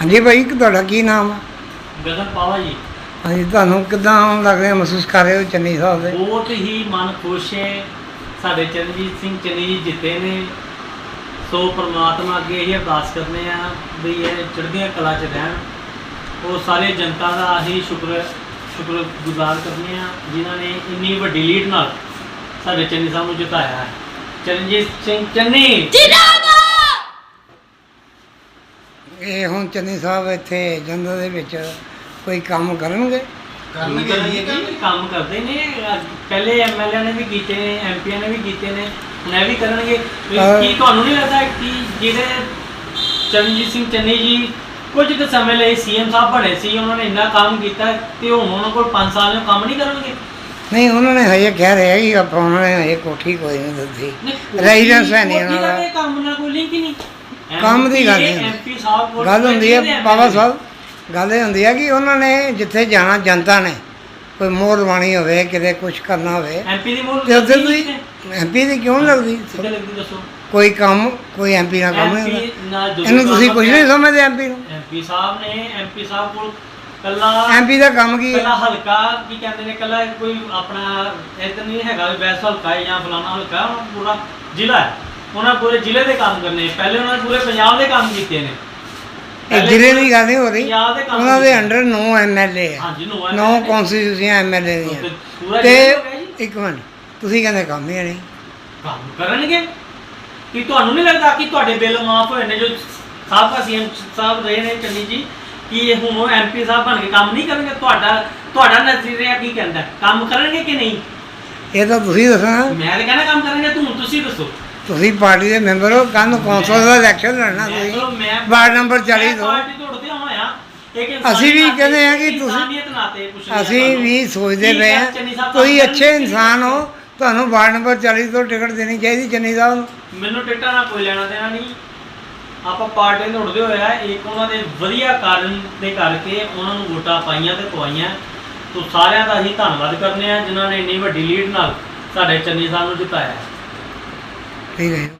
ਹਾਂਜੀ ਭਾਈ ਕਿ ਤੁਹਾਡਾ ਕੀ ਨਾਮ? ਆ ਗਗਨ ਪਾਵਾ ਜੀ। ਹਾਂਜੀ ਤੁਹਾਨੂੰ ਕਿਦਾਂ ਲੱਗ ਰਿਹਾ ਮਹਿਸੂਸ ਕਰ ਰਹੇ ਹੋ ਚੰਨੀ ਸਾਹਿਬ ਦੇ? ਬਹੁਤ ਹੀ ਮਨ ਖੁਸ਼ ਹੈ। ਸਾਡੇ ਚਰਨਜੀਤ ਸਿੰਘ ਚੰਨੀ ਜੀ ਜਿੱਤੇ ਨੇ। ਸੋ ਪ੍ਰਮਾਤਮਾ ਅੱਗੇ ਇਹ ਅਰਦਾਸ ਕਰਨੇ ਆ ਵੀ ਇਹ ਚੜ੍ਹਦੀਆਂ ਕਲਾ ਚ ਰਹਿਣ। ਉਹ ਸਾਰੇ ਜਨਤਾ ਦਾ ਅਸੀਂ ਸ਼ੁਕਰ ਸ਼ੁਕਰ ਗੁਜ਼ਾਰ ਕਰਨੇ ਆ ਜਿਨ੍ਹਾਂ ਨੇ ਇੰਨੀ ਵੱਡੀ ਲੀਡ ਨਾਲ ਸਾਡੇ ਚੰਨੀ ਸਾਹਿਬ ਨੂੰ ਜਿਤਾਇਆ ਹੈ। ਚਰਨਜੀਤ ਸਿੰਘ ਚੰਨੀ! ਇਹ ਹੁਣ ਚੰਨੀ ਸਾਹਿਬ ਇੱਥੇ ਜੰਦਰ ਦੇ ਵਿੱਚ ਕੋਈ ਕੰਮ ਕਰਨਗੇ? ਕਰਨਗੇ ਜੀ, ਕੰਮ ਕਰਦੇ ਨੇ। ਅੱਜ ਪਹਿਲੇ ਐਮਐਲਏ ਨੇ ਵੀ ਕੀਤੇ ਨੇ ਐਮਪੀਆਂ ਨੇ ਵੀ ਕੀਤੇ ਨੇ ਹੁਣ ਇਹ ਵੀ ਕਰਨਗੇ। ਵੀ ਕੀ ਤੁਹਾਨੂੰ ਨਹੀਂ ਲੱਗਦਾ ਕਿ ਜਿਹੜੇ ਚਰਨਜੀਤ ਸਿੰਘ ਚੰਨੀ ਜੀ ਕੁਝ ਕੁ ਸਮੇਂ ਲਈ ਸੀਐਮ ਸਾਹਿਬ ਬਣੇ ਸੀ ਉਹਨਾਂ ਨੇ ਇੰਨਾ ਕੰਮ ਕੀਤਾ ਤੇ ਹੁਣ ਉਹਨਾਂ ਕੋਲ 5 ਸਾਲ ਨੂੰ ਕੰਮ ਨਹੀਂ ਕਰਨਗੇ? ਨਹੀਂ ਉਹਨਾਂ ਨੇ ਹਜੇ ਕਹਿ ਰਿਹਾ ਕਿ ਆਪਾਂ ਉਹਨਾਂ ਨੇ ਹਜੇ ਕੋਠੀ ਕੋਈ ਨਹੀਂ ਦਿੱਤੀ। Residence ਹੈ ਨਹੀਂ ਉਹਨਾਂ ਦਾ। ਕੰਮ ਨਾਲ ਕੋਈ ਲਿੰਕ ਹੀ ਨਹੀਂ। ਕੰਮ ਦੀ ਗੱਲ। ਐਮਪੀ ਸਾਹਿਬ ਕੋਲ ਗੱਲ ਹੁੰਦੀ ਹੈ ਬਾਬਾ ਸਾਹਿਬ ਗੱਲ ਇਹ ਹੁੰਦੀ ਹੈ ਕਿ ਉਹਨਾਂ ਨੇ ਜਿੱਥੇ ਜਾਣਾ ਜਨਤਾ ਨੇ ਕੋਈ ਮੋਹਰ ਲਵਾਉਣੀ ਹੋਵੇ ਕਿਤੇ ਕੁਝ ਕਰਨਾ ਹੋਵੇ ਐਮਪੀ ਦੀ ਮੋਹਰ ਤੇ ਉੱਥੇ ਤੁਸੀਂ? ਐਮਪੀ ਦੀ ਕਿਉਂ ਲੱਗਦੀ? ਲੱਗਦੀ ਦੱਸੋ। ਕੋਈ ਕੰਮ ਕੋਈ ਐਮਪੀ ਨਾਲ ਕੰਮ ਨਹੀਂ ਹੁੰਦਾ। ਇਹਨੂੰ ਤੁਸੀਂ ਕੁਝ ਨਹੀਂ ਸਮਝਦੇ ਐਮਪੀ ਨੂੰ। ਐਮਪੀ ਸਾਹਿਬ ਨੇ ਐਮਪੀ ਸਾਹਿਬ ਕੋਲ ਕੱਲਾ ਐਮਪੀ ਦਾ ਕੰਮ ਕੀ ਹੈ? ਕੱਲਾ ਹਲਕਾ ਕੀ ਕਹਿੰਦੇ ਨੇ ਕੱਲਾ ਕੋਈ ਆਪਣਾ ਇਦਾਂ ਨਹੀਂ ਹੈਗਾ ਵੈਸ ਹਲਕਾ ਹੈ ਜਾਂ ਫਲਾਣਾ ਹਲਕਾ ਹੈ, ਪੂਰਾ ਜ਼ਿਲ੍ਹਾ ਹੈ। ਉਹਨਾਂ ਪੂਰੇ ਜ਼ਿਲ੍ਹੇ ਦੇ ਕੰਮ ਕਰਨੇ ਪਹਿਲੇ ਉਹਨਾਂ ਨੇ ਪੂਰੇ ਪੰਜਾਬ ਦੇ ਕੰਮ ਕੀਤੇ ਨੇ। ਇਹ ਜ਼ਿਲ੍ਹੇ ਦੀ ਗੱਲ ਨਹੀਂ ਹੋ ਰਹੀ। ਪੰਜਾਬ ਦੇ ਕੰਮ ਉਹਨਾਂ ਦੇ। ਅੰਡਰ 9 ਐਮਐਲਏ ਹੈ ਹਾਂਜੀ ਨੂੰ 9 ਕੌਂਸਟੀਟਿਊਸ਼ਨਾਂ ਐਮਐਲਏ ਦੀਆਂ। ਤੇ ਇੱਕ ਮਿੰਟ ਤੁਸੀਂ ਕਹਿੰਦੇ ਕੰਮ ਹੀ ਹੈ ਨਹੀਂ। ਕੰਮ ਕਰਨਗੇ? ਕਿ ਤੁਹਾਨੂੰ ਨਹੀਂ ਲੱਗਦਾ ਕਿ ਤੁਹਾਡੇ ਬਿੱਲ ਮਾਫ ਹੋਏ ਨੇ ਜੋ ਸਾਬਕਾ ਸੀਐਮ ਸਾਹਿਬ ਰਹੇ ਨੇ ਚੰਨੀ ਜੀ? ਕਿ ਇਹ ਹੁਣ ਉਹ ਐਮਪੀ ਸਾਹਿਬ ਬਣ ਕੇ ਕੰਮ ਨਹੀਂ ਕਰਨਗੇ? ਤੁਹਾਡਾ ਤੁਹਾਡਾ ਨਜ਼ਰੀਆ ਕੀ ਕਹਿੰਦਾ? ਕੰਮ ਕਰਨਗੇ ਕਿ ਨਹੀਂ? ਇਹ ਤਾਂ ਤੁਸੀਂ ਦੱਸਣਾ ਮੈਂ ਤਾਂ ਕਹਿੰਦਾ ਕੰਮ ਕਰਨਗੇ ਤੂੰ ਤੁਸੀਂ ਦੱਸੋ। ਤੁਸੀਂ ਪਾਰਟੀ ਦੇ ਮੈਂਬਰ ਹੋ ਕੱਲ੍ਹ ਨੂੰ ਕੌਂਸਲ ਦਾ ਇਲੈਕਸ਼ਨ ਲੜਨਾ ਤੁਸੀਂ। ਵਾਰਡ ਨੰਬਰ 40 ਮੈਂ ਤੋਂ ਅਸੀਂ ਵੀ ਕਹਿੰਦੇ ਹਾਂ ਕਿ ਤੁਸੀਂ- ਅਸੀਂ। ਵੀ ਸੋਚਦੇ ਪਏ ਸਾਹਿਬ ਤੁਸੀਂ ਅੱਛੇ ਇਨਸਾਨ? ਹੋ ਤੁਹਾਨੂੰ ਵਾਰਡ ਨੰਬਰ 40 ਤੋਂ ਟਿਕਟ ਦੇਣੀ ਚਾਹੀਦੀ ਚੰਨੀ ਸਾਹਿਬ ਨੂੰ। ਮੈਨੂੰ ਟਿਕਟਾਂ ਨਾਲ ਕੋਈ ਲੈਣਾ ਦੇਣਾ ਨਹੀਂ। ਆਪਾਂ ਪਾਰਟੀ ਨੂੰ ਉੜਦੇ ਹੋਇਆ ਇੱਕ ਉਹਨਾਂ ਦੇ ਵਧੀਆ ਕਾਰਨ ਦੇ ਕਰਕੇ ਉਹਨਾਂ ਨੂੰ ਵੋਟਾਂ ਪਾਈਆਂ ਤੇ ਪਵਾਈਆਂ। ਤੋਂ ਸਾਰਿਆਂ ਦਾ ਅਸੀਂ ਧੰਨਵਾਦ ਕਰਨੇ ਆ ਜਿਨ੍ਹਾਂ ਨੇ ਇੰਨੀ ਵੱਡੀ ਲੀਡ ਨਾਲ ਸਾਡੇ ਚੰਨੀ ਸਾਹਿਬ ਨੂੰ ਜਿਤਾਇਆ। ਠੀਕ ਹੈ ਜੀ।